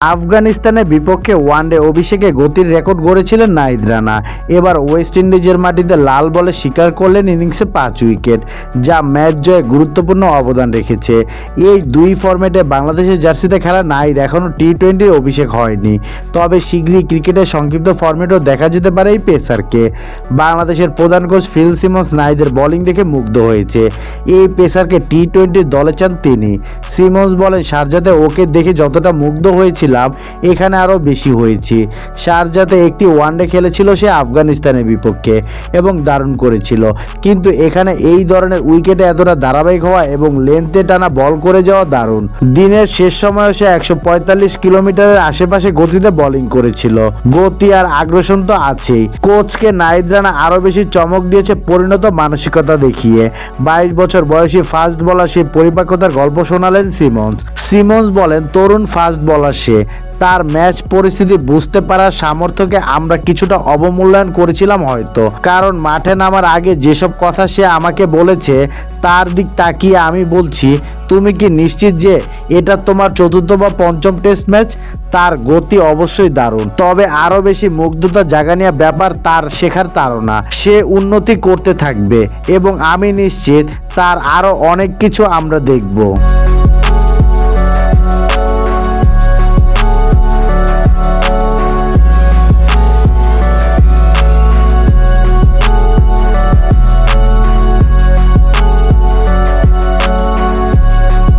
আফগানিস্তানের বিপক্ষে ওয়ানডে অভিষেকে গতির রেকর্ড গড়েছিলেন নাহিদ রানা। এবার ওয়েস্ট ইন্ডিজের মাটিতে লাল বলে স্বীকার করলেন ইনিংসে পাঁচ উইকেট, যা ম্যাচ জয়ে গুরুত্বপূর্ণ অবদান রেখেছে। এই দুই ফরম্যাটে বাংলাদেশের জার্সিতে খেলা নাহিদ এখনও টি টোয়েন্টির অভিষেক হয়নি। তবে শীঘ্রই ক্রিকেটের সংক্ষিপ্ত ফরম্যাটও দেখা যেতে পারে এই পেসারকে। বাংলাদেশের প্রধান কোচ ফিল সিমন্স নাহিদের বোলিং দেখে মুগ্ধ হয়েছে। এই পেসারকে টি টোয়েন্টির দলে চান তিনি। সিমন্স বলেন শারজাতে ওকে দেখে যতটা মুগ্ধ হয়েছিলাম এখানে আরও বেশি হয়েছি। শারজাতে একটি ওয়ানডে খেলেছিল সে আফগানিস্তানের বিপক্ষে এবং দারুণ করেছিল। কিন্তু এখানে এই ধরনের উইকেটে এতটা ধারাবাহিক হওয়া এবং লেন্থে টানা বল করে যাওয়া দারুণ। দিনের শেষ সময়ে সে একশো পঁয়তাল্লিশ কিলোমিটারের আশেপাশে গতিতে বোলিং করেছিল। গতি আর আগ্রাসন তো আছেই। কোচকে রানা আরও বেশি চমক দিয়েছে পরিণত মানসিকতা দেখিয়ে। বাইশ বছর বয়সী ফাস্ট বলার সেই পরিপাক্যতার গল্প শোনালেন সিমন্স। সিমন্স বলেন, তরুণ ফাস্ট বলার সে। তার ম্যাচ পরিস্থিতি বুঝতে পারার সামর্থ্যকে আমরা কিছুটা অবমূল্যায়ন করেছিলাম হয়তো। কারণ মাঠে নামার আগে যেসব কথা সে আমাকে বলেছে, তার দিক তাকিয়ে আমি বলছি, তুমি কি নিশ্চিত যে এটা তোমার চতুর্থ বা পঞ্চম টেস্ট ম্যাচ? তার গতি অবশ্যই দারুণ। তবে আরও বেশি মুগ্ধতা জাগানিয়া ব্যাপার তার শেখার তাড়না। সে উন্নতি করতে থাকবে এবং আমি নিশ্চিত তার আরও অনেক কিছু আমরা দেখব।